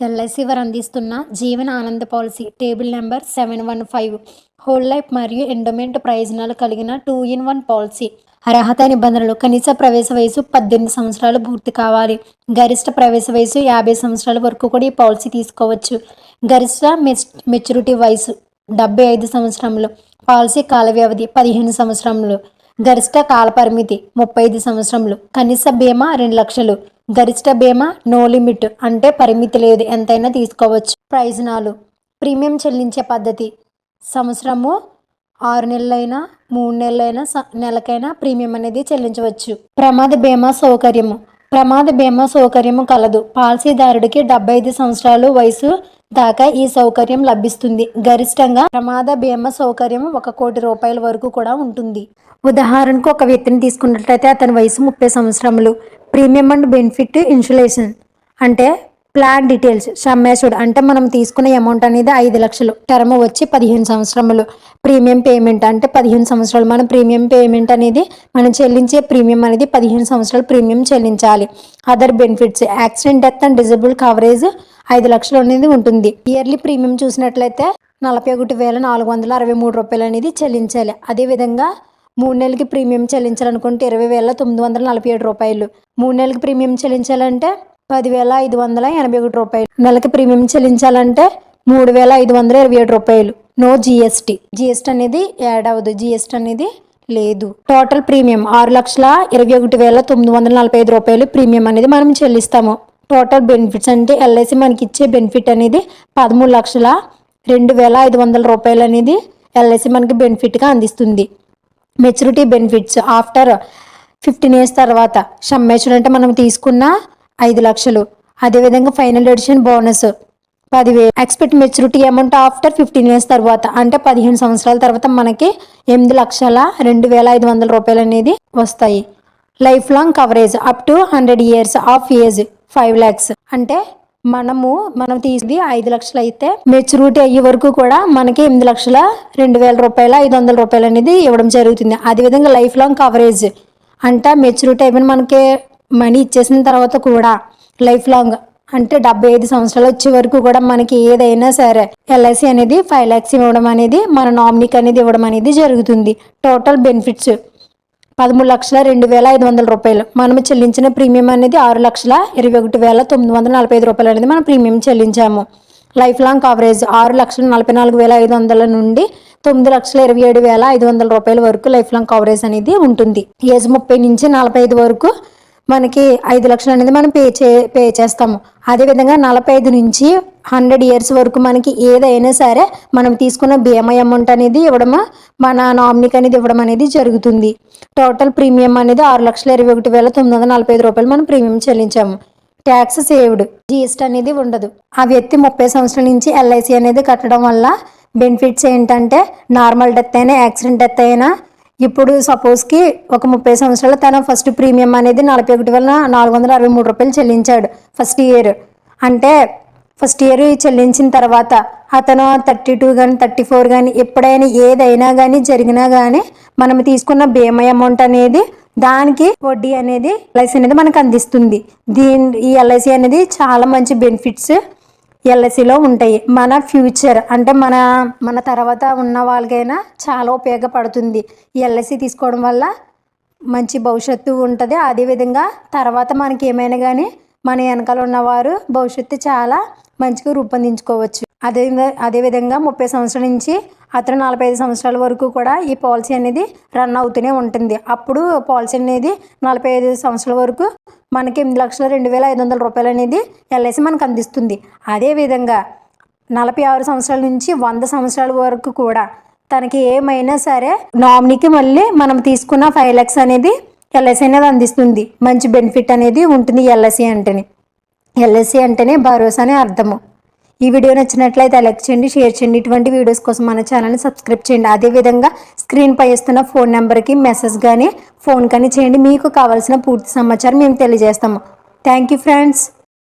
LIC వారు అందిస్తున్న Jeevan Anand policy table number seven one five whole life మరియు endowment ప్రయోజనాలు కలిగిన టూ ఇన్ వన్ పాలసీ. అర్హత నిబంధనలు కనీస ప్రవేశ వయసు పద్దెనిమిది సంవత్సరాలు పూర్తి కావాలి. గరిష్ట ప్రవేశ వయసు యాభై సంవత్సరాల వరకు కూడా ఈ పాలసీ తీసుకోవచ్చు. గరిష్ట మెచ్ మెచ్యూరిటీ వయసు డెబ్బై ఐదు సంవత్సరములు పాలసీ కాల వ్యవధి పదిహేను సంవత్సరములు గరిష్ట కాల పరిమితి ముప్పై ఐదు సంవత్సరములు కనీస బీమా రెండు లక్షలు గరిష్ట బీమా నో లిమిట్ అంటే పరిమితి లేదు. ఎంతైనా తీసుకోవచ్చు. ప్రయోజనాలు ప్రీమియం చెల్లించే పద్ధతి. సంవత్సరము ఆరు నెలలైనా మూడు నెలలైనా స- నెలకైనా ప్రీమియం అనేది చెల్లించవచ్చు. ప్రమాద బీమా సౌకర్యము. ప్రమాద బీమా సౌకర్యము కలదు. పాలసీదారుడికి డెబ్బై ఐదు సంవత్సరాలు వయసు దాకా ఈ సౌకర్యం లభిస్తుంది. గరిష్టంగా ప్రమాద బీమా సౌకర్యం ఒక కోటి రూపాయల వరకు కూడా ఉంటుంది. ఉదాహరణకు ఒక వ్యక్తిని తీసుకున్నట్లయితే అతని వయసు ముప్పై సంవత్సరములు. ప్రీమియం అండ్ బెనిఫిట్ ఇన్సులేషన్ అంటే ప్లాన్ డీటెయిల్స్. సమ్మేషుడ్ అంటే మనం తీసుకునే అమౌంట్ అనేది ఐదు లక్షలు. టర్మ్ వచ్చి పదిహేను సంవత్సరములు. ప్రీమియం పేమెంట్ అంటే పదిహేను సంవత్సరాలు. మన ప్రీమియం పేమెంట్ అనేది మనం చెల్లించే ప్రీమియం అనేది పదిహేను సంవత్సరాలు ప్రీమియం చెల్లించాలి. Other benefits accident death and disable coverage ఐదు లక్షలు అనేది ఉంటుంది. ఇయర్లీ ప్రీమియం చూసినట్లయితే నలభై ఒకటి వేల నాలుగు వందల అరవై మూడు రూపాయలు అనేది చెల్లించాలి. అదేవిధంగా మూడు నెలలకి ప్రీమియం చెల్లించాలనుకుంటే ఇరవై వేల తొమ్మిది వందల నలభై ఏడు రూపాయలు. మూడు నెలలకి ప్రీమియం చెల్లించాలంటే పదివేల ఐదు వందల ఎనభై ఒకటి రూపాయలు. నెలకి ప్రీమియం చెల్లించాలంటే మూడు వేల ఐదు వందల ఇరవై ఏడు రూపాయలు. No GST. జిఎస్టీ అనేది యాడ్ అవ్వదు. జిఎస్టీ అనేది లేదు. టోటల్ ప్రీమియం ఆరు లక్షల ఇరవై ఒకటి వేల తొమ్మిది వందల నలభై ఐదు రూపాయలు ప్రీమియం అనేది మనం చెల్లిస్తాము. టోటల్ బెనిఫిట్స్ అంటే ఎల్ఐసి మనకి ఇచ్చే బెనిఫిట్ అనేది పదమూడు లక్షల రెండు వేల ఐదు వందల రూపాయలు అనేది ఎల్ఐసి మనకి బెనిఫిట్గా అందిస్తుంది. Maturity benefits after fifteen years తర్వాత. సమ్మేషన్ అంటే మనం తీసుకున్న ఐదు లక్షలు. అదేవిధంగా ఫైనల్ ఎడిషన్ బోనస్ పదివేలు. Expect maturity amount after fifteen years తర్వాత అంటే పదిహేను సంవత్సరాల తర్వాత మనకి ఎనిమిది లక్షల రెండు వేల ఐదు వందల రూపాయలు అనేది వస్తాయి. Life long coverage up to hundred years of age five lakhs అంటే మనము మనం తీసింది ఐదు లక్షలు అయితే మెచ్యూరిటీ అయ్యే వరకు కూడా మనకి ఎనిమిది లక్షల రెండు వేల రూపాయల ఐదు వందల రూపాయలు అనేది ఇవ్వడం జరుగుతుంది. అదేవిధంగా లైఫ్ లాంగ్ కవరేజ్ అంటే మెచ్యూరిటీ అయిపోయిన మనకి మనీ ఇచ్చేసిన తర్వాత కూడా లైఫ్ లాంగ్ అంటే డెబ్బై ఐదు సంవత్సరాలు వచ్చే వరకు కూడా మనకి ఏదైనా సరే ఎల్ఐసి అనేది ఫైవ్ ల్యాక్స్ ఇవ్వడం అనేది మన నామినీకి అనేది ఇవ్వడం అనేది జరుగుతుంది. టోటల్ బెనిఫిట్స్ పదమూడు లక్షల రెండు వేల ఐదు వందల రూపాయలు. మనం చెల్లించిన ప్రీమియం అనేది ఆరు లక్షల ఇరవై ఒకటి వేల తొమ్మిది వందల నలభై ఐదు రూపాయలు అనేది మనం ప్రీమియం చెల్లించాము. లైఫ్ లాంగ్ కవరేజ్ ఆరు లక్షల నలభై నాలుగు వేల ఐదు వందల నుండి తొమ్మిది లక్షల ఇరవై ఏడు వేల ఐదు వందల రూపాయల వరకు లైఫ్ లాంగ్ కవరేజ్ అనేది ఉంటుంది. ఏజ్ ముప్పై నుంచి నలభై ఐదు వరకు మనకి ఐదు లక్షలు అనేది మనం పే చే పే చేస్తాము. అదేవిధంగా నలభై ఐదు నుంచి హండ్రెడ్ ఇయర్స్ వరకు మనకి ఏదైనా సరే మనం తీసుకున్న బీమా అమౌంట్ అనేది ఇవ్వడం మన నామినీకి అనేది ఇవ్వడం అనేది జరుగుతుంది. టోటల్ ప్రీమియం అనేది ఆరు లక్షల ఇరవై ఒకటి వేల తొమ్మిది వందల నలభై ఐదు రూపాయలు మనం ప్రీమియం చెల్లించాము. ట్యాక్స్ సేవ్డ్ జీఎస్టీ అనేది ఉండదు. ఆ వ్యక్తి ముప్పై సంవత్సరాల నుంచి ఎల్ఐసి అనేది కట్టడం వల్ల బెనిఫిట్స్ ఏంటంటే నార్మల్ డెత్ అయినా యాక్సిడెంట్ డెత్ అయినా ఇప్పుడు సపోజ్కి ఒక ముప్పై సంవత్సరాలు తన ఫస్ట్ ప్రీమియం అనేది నలభై ఒకటి వలన నాలుగు వందల అరవై మూడు రూపాయలు చెల్లించాడు ఫస్ట్ ఇయర్ అంటే ఫస్ట్ ఇయర్ చెల్లించిన తర్వాత అతను థర్టీ టూ కానీ థర్టీ ఫోర్ కానీ ఎప్పుడైనా ఏదైనా కానీ జరిగినా కానీ మనం తీసుకున్న బీమా అమౌంట్ అనేది దానికి వడ్డీ అనేది ఎల్ఐసి అనేది మనకు అందిస్తుంది. దీని ఈ ఎల్ఐసి అనేది చాలా మంచి బెనిఫిట్స్ ఎల్ఐసిలో ఉంటాయి. మన ఫ్యూచర్ అంటే మన మన తర్వాత ఉన్న వాళ్ళకైనా చాలా ఉపయోగపడుతుంది. ఎల్ఐసి తీసుకోవడం వల్ల మంచి భవిష్యత్తు ఉంటుంది. అదేవిధంగా తర్వాత మనకి ఏమైనా కానీ మన వెనకాల ఉన్నవారు భవిష్యత్తు చాలా మంచిగా రూపొందించుకోవచ్చు. అదే అదేవిధంగా ముప్పై సంవత్సరాల నుంచి అతను నలభై ఐదు సంవత్సరాల వరకు కూడా ఈ పాలసీ అనేది రన్ అవుతూనే ఉంటుంది. అప్పుడు పాలసీ అనేది నలభై ఐదు సంవత్సరాల వరకు మనకి ఎనిమిది లక్షల రెండు వేల ఐదు వందల రూపాయలు అనేది ఎల్ఐసి మనకు అందిస్తుంది. అదేవిధంగా నలభై ఆరు సంవత్సరాల నుంచి వంద సంవత్సరాల వరకు కూడా తనకి ఏమైనా సరే నామినీకి మళ్ళీ మనం తీసుకున్న ఫైవ్ ల్యాక్స్ అనేది ఎల్ఐసి అనేది అందిస్తుంది. మంచి బెనిఫిట్ అనేది ఉంటుంది ఎల్ఐసి అంటేనే. ఎల్ఐసి అంటేనే భరోసా అనే అర్థము. ఈ వీడియో నచ్చినట్లయితే లైక్ చేయండి షేర్ చేయండి. ఇటువంటి వీడియోస్ కోసం మన ఛానల్ని సబ్స్క్రైబ్ చేయండి. అదేవిధంగా స్క్రీన్ పై ఇస్తున్న ఫోన్ నెంబర్కి మెసేజ్ కానీ ఫోన్ కానీ చేయండి. మీకు కావాల్సిన పూర్తి సమాచారం మేము తెలియజేస్తాము. Thank you friends